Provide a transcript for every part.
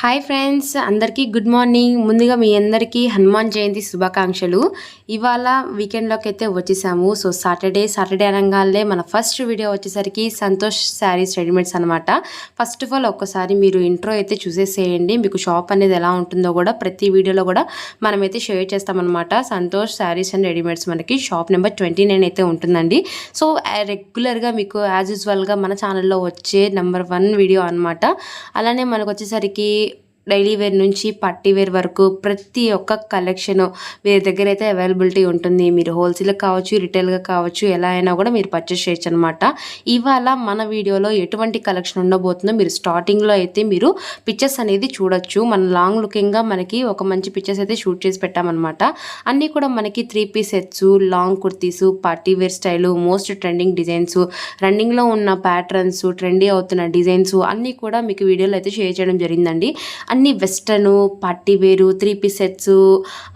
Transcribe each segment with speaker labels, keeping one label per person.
Speaker 1: Hi friends అందరికీ good morning ముందుగా మీ అందరికీ హనుమాన్ జయంతి శుభాకాంక్షలు. ఇవాళ వీకెండ్లోకి అయితే వచ్చేసాము. సో సాటర్డే సాటర్డే అనగానే మన ఫస్ట్ వీడియో వచ్చేసరికి సంతోష్ శారీస్ రెడీమేడ్స్ అనమాట ఫస్ట్ ఆఫ్ ఆల్ ఒక్కసారి మీరు ఇంట్రో అయితే చూసేసేయండి. మీకు షాప్ అనేది ఎలా ఉంటుందో కూడా ప్రతి వీడియోలో కూడా మనమైతే షేర్ చేస్తామన్నమాట. సంతోష్ శారీస్ అండ్ రెడీమేడ్స్ మనకి షాప్ నెంబర్ ట్వంటీ అయితే ఉంటుందండి. సో రెగ్యులర్గా మీకు యాజ్ యూజువల్గా మన ఛానల్లో వచ్చే నెంబర్ వన్ వీడియో అనమాట అలానే మనకు వచ్చేసరికి డైలీ వేర్ నుంచి పట్టి వేర్ వరకు ప్రతి ఒక్క కలెక్షన్ వీరి దగ్గర అయితే అవైలబిలిటీ ఉంటుంది. మీరు హోల్సేల్గా కావచ్చు రిటైల్గా కావచ్చు ఎలా అయినా కూడా మీరు పర్చేస్ చేయొచ్చు అనమాట ఇవాళ మన వీడియోలో ఎటువంటి కలెక్షన్ ఉండబోతుందో మీరు స్టార్టింగ్లో అయితే మీరు పిక్చర్స్ అనేది చూడొచ్చు. మన లాంగ్ లుకింగ్గా మనకి ఒక మంచి పిక్చర్స్ అయితే షూట్ చేసి పెట్టామన్నమాట. అన్నీ కూడా మనకి three piece sets long kurtis party wear style most trending designs రన్నింగ్లో ఉన్న ప్యాటర్న్స్ ట్రెండీ అవుతున్న డిజైన్స్ అన్నీ కూడా మీకు వీడియోలో అయితే షేర్ చేయడం జరిగిందండి. అన్ని western party wear three piece sets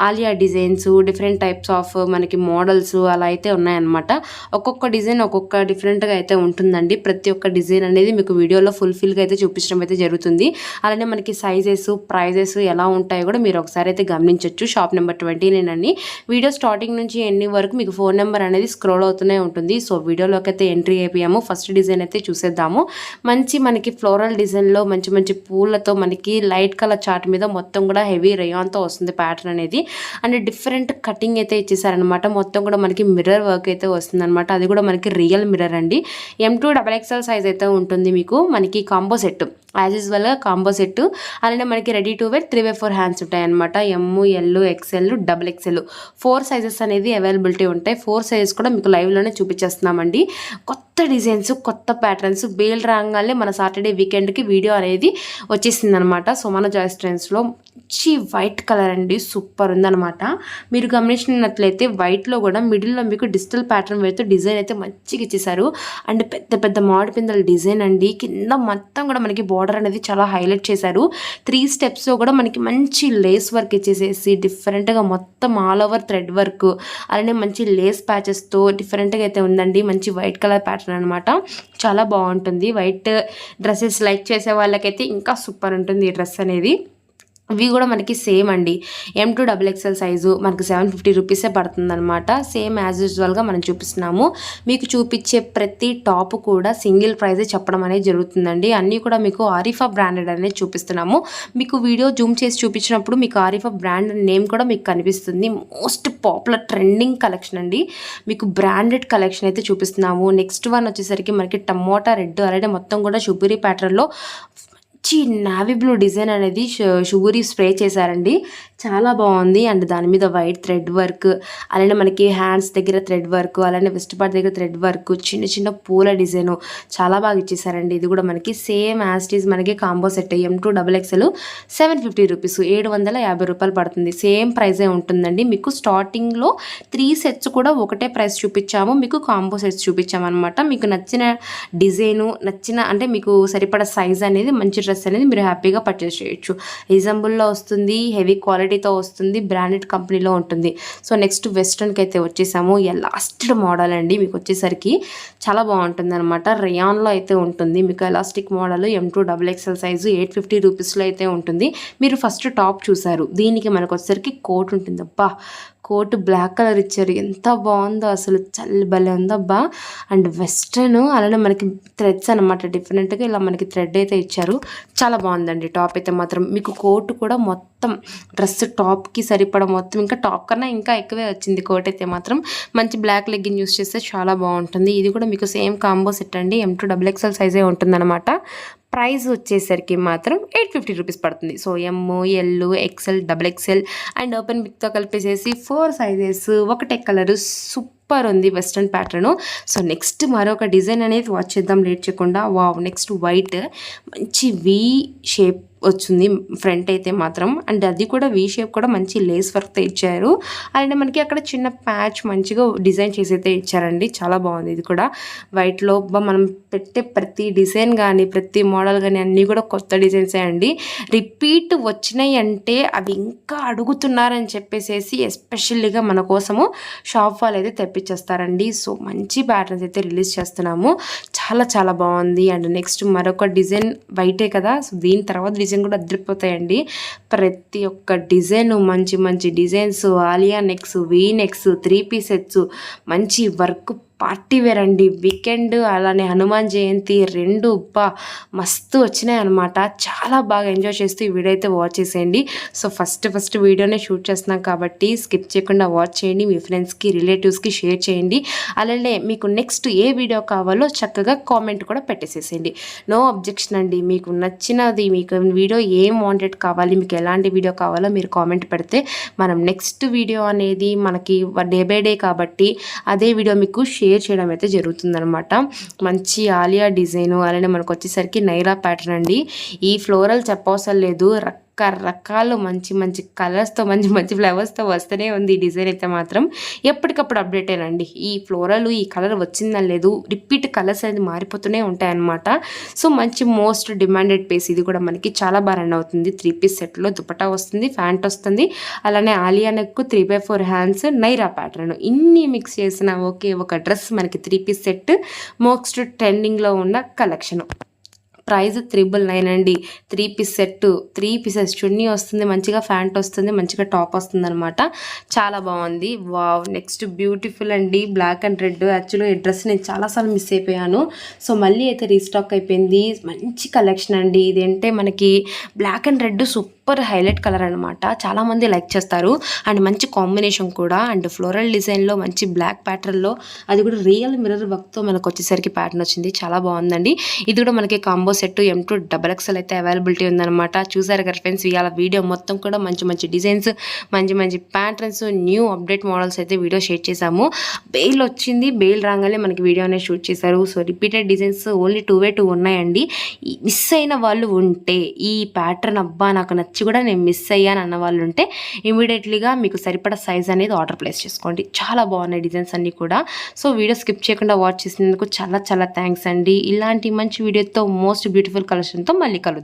Speaker 1: Alia designs different types of మనకి మోడల్స్ అలా అయితే ఉన్నాయన్నమాట. ఒక్కొక్క డిజైన్ ఒక్కొక్క డిఫరెంట్గా అయితే ఉంటుందండి. ప్రతి ఒక్క డిజైన్ అనేది మీకు వీడియోలో ఫుల్ఫిల్గా అయితే చూపించడం అయితే జరుగుతుంది. అలానే మనకి సైజెస్ ప్రైజెస్ ఎలా ఉంటాయో కూడా మీరు ఒకసారి అయితే గమనించవచ్చు shop number twenty nine video starting నుంచి ఎన్ని వరకు మీకు ఫోన్ నెంబర్ అనేది స్క్రోల్ అవుతూనే ఉంటుంది. సో వీడియోలోకి అయితే ఎంట్రీ అయిపోయాము. ఫస్ట్ డిజైన్ అయితే చూసేద్దాము. మంచి మనకి ఫ్లోరల్ డిజైన్లో మంచి మంచి పూలతో మనకి లైట్ కలర్ చార్ట్ మీద మొత్తం కూడా హెవీ రేయాన్తో వస్తుంది ప్యాటర్న్ అనేది. అండ్ డిఫరెంట్ కటింగ్ అయితే ఇచ్చేసారనమాట మొత్తం కూడా మనకి మిర్రర్ వర్క్ అయితే వస్తుంది అనమాట అది కూడా మనకి రియల్ మిర్రర్ అండి. M to double XL size అయితే ఉంటుంది మీకు. మనకి కాంబో సెట్. యాజ్ యూజువల్గా కాంబో సెట్. అలానే మనకి ready to wear three by four hands ఉంటాయి అనమాట M L XL double XL four sizes అనేది అవైలబిలిటీ ఉంటాయి. ఫోర్ సైజెస్ కూడా మీకు లైవ్లోనే చూపించేస్తున్నామండి. కొత్త డిజైన్స్ కొత్త ప్యాటర్న్స్ బేల్ రాగానే మన సాటర్డే వీకెండ్కి వీడియో అనేది వచ్చేసింది అనమాట సో మన జాయిస్ ట్రెండ్స్లో మంచి వైట్ కలర్ అండి సూపర్ ఉందనమాట మీరు గమనించినట్లయితే వైట్లో కూడా మిడిల్లో మీకు డిజిటల్ ప్యాటర్న్ వేస్తే డిజైన్ అయితే మంచిగా ఇచ్చేసారు అండ్ పెద్ద పెద్ద మామిడి పిందల డిజైన్ అండి. కింద మొత్తం కూడా మనకి బార్డర్ అనేది చాలా హైలైట్ చేశారు. త్రీ స్టెప్స్లో కూడా మనకి మంచి లేస్ వర్క్ ఇచ్చేసేసి డిఫరెంట్గా మొత్తం ఆల్ ఓవర్ థ్రెడ్ వర్క్ అలానే మంచి లేస్ ప్యాచెస్తో డిఫరెంట్గా అయితే ఉందండి. మంచి వైట్ కలర్ ప్యాటర్న్ అనమాట చాలా బాగుంటుంది. వైట్ డ్రెస్సెస్ లైక్ చేసే వాళ్ళకైతే ఇంకా సూపర్ ఉంటుంది ఈ డ్రెస్ అనేది ఇవి కూడా మనకి సేమ్ అండి. M to double XL size మనకి సెవెన్ ఫిఫ్టీ రూపీసే పడుతుందనమాట సేమ్ యాజ్ యూజువల్గా మనం చూపిస్తున్నాము. మీకు చూపించే ప్రతి టాప్ కూడా సింగిల్ ప్రైజే చెప్పడం అనేది జరుగుతుందండి. అన్నీ కూడా మీకు ఆరిఫా బ్రాండెడ్ అనేది చూపిస్తున్నాము. మీకు వీడియో జూమ్ చేసి చూపించినప్పుడు మీకు ఆరిఫా బ్రాండ్ నేమ్ కూడా మీకు కనిపిస్తుంది. మోస్ట్ పాపులర్ ట్రెండింగ్ కలెక్షన్ అండి. మీకు బ్రాండెడ్ కలెక్షన్ అయితే చూపిస్తున్నాము. నెక్స్ట్ వన్ వచ్చేసరికి మనకి టమోటా రెడ్. అలాగే మొత్తం కూడా షుబురి ప్యాటర్న్లో మంచి నావీ బ్లూ డిజైన్ అనేది షుగూరి స్ప్రే చేశారండి. చాలా బాగుంది. అండ్ దాని మీద వైట్ థ్రెడ్ వర్క్ అలానే మనకి హ్యాండ్స్ దగ్గర థ్రెడ్ వర్క్ అలానే వెస్ట్ పార్ట్ దగ్గర థ్రెడ్ వర్క్ చిన్న చిన్న పూల డిజైన్ చాలా బాగా ఇచ్చేసారండి ఇది కూడా మనకి సేమ్ యాస్టీస్ మనకి combo set M to double XL seven fifty rupees ఏడు వందల యాభై రూపాయలు పడుతుంది. సేమ్ ప్రైజే ఉంటుందండి. మీకు స్టార్టింగ్లో త్రీ సెట్స్ కూడా ఒకటే ప్రైస్ చూపించాము. మీకు కాంబో సెట్స్ చూపించాము అనమాట మీకు నచ్చిన డిజైను నచ్చిన అంటే మీకు సరిపడ సైజ్ అనేది మంచి డ్రెస్ అనేది మీరు హ్యాపీగా పర్చేస్ చేయొచ్చు. రీజనబుల్లో వస్తుంది హెవీ క్వాలిటీతో వస్తుంది బ్రాండెడ్ కంపెనీలో ఉంటుంది. సో నెక్స్ట్ వెస్ట్రన్కి అయితే వచ్చేసాము ఎలాస్టిక్ మోడల్ అండి. మీకు వచ్చేసరికి చాలా బాగుంటుంది అనమాట రియాన్లో అయితే ఉంటుంది. మీకు elastic model M to double XL size eight fifty రూపీస్లో అయితే ఉంటుంది. మీరు ఫస్ట్ టాప్ చూసారు. దీనికి మనకు వచ్చేసరికి కోట్ ఉంటుంది. అబ్బా! కోట్ బ్లాక్ కలర్ ఇచ్చారు. ఎంత బాగుందో అసలు. చల్లి భలే ఉందబ్బా. అండ్ వెస్ట్రన్ అలానే మనకి థ్రెడ్స్ అనమాట డిఫరెంట్గా ఇలా మనకి థ్రెడ్ అయితే ఇచ్చారు. చాలా బాగుందండి. టాప్ అయితే మాత్రం. మీకు కోట్ కూడా మొత్తం డ్రెస్ టాప్కి సరిపడ మొత్తం. ఇంకా టాప్ కన్నా ఇంకా ఎక్కువే వచ్చింది కోట్ అయితే మాత్రం. మంచి బ్లాక్ లెగ్గిన్ యూస్ చేస్తే చాలా బాగుంటుంది. ఇది కూడా మీకు సేమ్ కాంబో సెట్ అండి. ఎం టూ డబుల్ ఎక్స్ఎల్ సైజే ఉంటుందన్నమాట. ప్రైస్ వచ్చేసరికి మాత్రం ఎయిట్ ఫిఫ్టీ రూపీస్ పడుతుంది. So M L XL double XL and open బిక్తో కలిపేసేసి ఫోర్ సైజెస్ ఒకటే కలర్ సూపర్ ఉంది వెస్ట్రన్ ప్యాటర్న్ సో నెక్స్ట్ మరొక డిజైన్ అనేది వాచ్ చేద్దాం. లేట్ చేయకుండా. వావ్ నెక్స్ట్ వైట్ మంచి వి షేప్ వచ్చింది ఫ్రంట్ అయితే మాత్రం. అండ్ అది కూడా వీ షేప్ కూడా మంచి లేస్ వర్క్తో ఇచ్చారు. అండ్ మనకి అక్కడ చిన్న ప్యాచ్ మంచిగా డిజైన్ చేసి అయితే ఇచ్చారండి. చాలా బాగుంది ఇది కూడా. వైట్లో మనం పెట్టే ప్రతి డిజైన్ కానీ ప్రతి మోడల్ కానీ అన్నీ కూడా కొత్త డిజైన్సే అండి. రిపీట్ వచ్చినాయి అంటే అవి ఇంకా అడుగుతున్నారని చెప్పేసి ఎస్పెషల్లీగా మన కోసము షాప్ వాళ్ళు అయితే తెప్పించేస్తారండి. సో మంచి ప్యాటర్న్స్ అయితే రిలీజ్ చేస్తున్నాము. చాలా చాలా బాగుంది. అండ్ నెక్స్ట్ మరొక డిజైన్ వైటే కదా. సో దీని తర్వాత డిజైన్ డిజైన్ కూడా అదిరిపోతాయండి. ప్రతి ఒక్క డిజైన్ మంచి మంచి designs Alia neck V neck three piece sets మంచి వర్క్ పార్టీ వేర్ అండి వీకెండ్ అలానే హనుమాన్ జయంతి రెండు బా మస్తు వచ్చినాయి అనమాట చాలా బాగా ఎంజాయ్ చేస్తూ ఈ వీడియో అయితే వాచ్ చేసేయండి. సో ఫస్ట్ ఫస్ట్ వీడియోనే షూట్ చేస్తున్నాం కాబట్టి స్కిప్ చేయకుండా వాచ్ చేయండి. మీ ఫ్రెండ్స్కి రిలేటివ్స్కి షేర్ చేయండి. అలానే మీకు నెక్స్ట్ ఏ వీడియో కావాలో చక్కగా కామెంట్ కూడా పెట్టేసేసేయండి. నో అబ్జెక్షన్ అండి. మీకు నచ్చినది మీకు వీడియో ఏం వాంటెడ్ కావాలి మీకు ఎలాంటి వీడియో కావాలో మీరు కామెంట్ పెడితే మనం నెక్స్ట్ వీడియో అనేది మనకి డే బై డే కాబట్టి అదే వీడియో మీకు షేర్ చేయడం అయితే జరుగుతుందనమాట మంచి ఆలియా డిజైను అలానే మనకు వచ్చేసరికి నైరా ప్యాటర్న్ అండి. ఈ ఫ్లోరల్ చెప్పవసరం లేదు. రకరకాలు మంచి మంచి కలర్స్తో మంచి మంచి ఫ్లవర్స్తో వస్తూనే ఉంది ఈ డిజైన్ అయితే మాత్రం. ఎప్పటికప్పుడు అప్డేట్ అయినండి ఈ ఫ్లోరల్ ఈ కలర్ వచ్చిందని లేదు రిపీట్ కలర్స్ అనేది మారిపోతూనే ఉంటాయన్నమాట. సో మంచి మోస్ట్ డిమాండెడ్ పీస్ ఇది కూడా మనకి చాలా బాగా రన్ అవుతుంది. త్రీ పీస్ సెట్లో దుపటా వస్తుంది ఫ్యాంట్ వస్తుంది. అలానే Alia neck three by four hands Naira pattern ఇన్ని మిక్స్ చేసిన ఓకే ఒక డ్రెస్ మనకి త్రీ పీస్ సెట్ మోస్ట్ ట్రెండింగ్లో ఉన్న కలెక్షన్ ప్రైస్ త్రిబుల్ నైన్ అండి. Three piece set three pieces chunni వస్తుంది మంచిగా ఫ్యాంట్ వస్తుంది మంచిగా టాప్ వస్తుంది అనమాట చాలా బాగుంది. వావ్ నెక్స్ట్ బ్యూటిఫుల్ అండి. బ్లాక్ అండ్ రెడ్ యాక్చువల్గా ఈ డ్రెస్ నేను చాలాసార్లు మిస్ అయిపోయాను. సో మళ్ళీ అయితే రీస్టాక్ అయిపోయింది. మంచి కలెక్షన్ అండి. ఇదేంటే మనకి black and red super super highlight colour అనమాట చాలామంది లైక్ చేస్తారు. అండ్ మంచి కాంబినేషన్ కూడా. అండ్ ఫ్లోరల్ డిజైన్లో మంచి బ్లాక్ ప్యాటర్న్లో అది కూడా రియల్ మిర్రర్ వర్క్తో మనకు వచ్చేసరికి ప్యాటర్న్ వచ్చింది. చాలా బాగుందండి. ఇది కూడా మనకి combo set M to double XL అయితే అవైలబిలిటీ ఉందన్నమాట. చూసారు కదా ఫ్రెండ్స్ ఇవాళ వీడియో మొత్తం కూడా మంచి మంచి డిజైన్స్ మంచి మంచి ప్యాటర్న్స్ న్యూ అప్డేట్ మోడల్స్ అయితే వీడియో షేర్ చేశాము. బెయిల్ వచ్చింది. బెయిల్ రాగానే మనకి వీడియో అనేది షూట్ చేశారు. So repeated designs only two way two ఉన్నాయండి. మిస్ అయిన వాళ్ళు ఉంటే ఈ ప్యాటర్న్ అబ్బా నాకు నచ్చి కూడా నేను మిస్ అయ్యాను అన్న వాళ్ళు ఉంటే ఇమీడియట్లీగా మీకు సరిపడా సైజ్ అనేది ఆర్డర్ ప్లేస్ చేసుకోండి. చాలా బాగున్నాయి డిజైన్స్ అన్నీ కూడా. సో వీడియో స్కిప్ చేయకుండా వాచ్ చేసినందుకు చాలా చాలా థ్యాంక్స్ అండి. ఇలాంటి మంచి వీడియోతో మోస్ట్ బ్యూటిఫుల్ కలెక్షన్తో మళ్ళీ కలుద్దాం.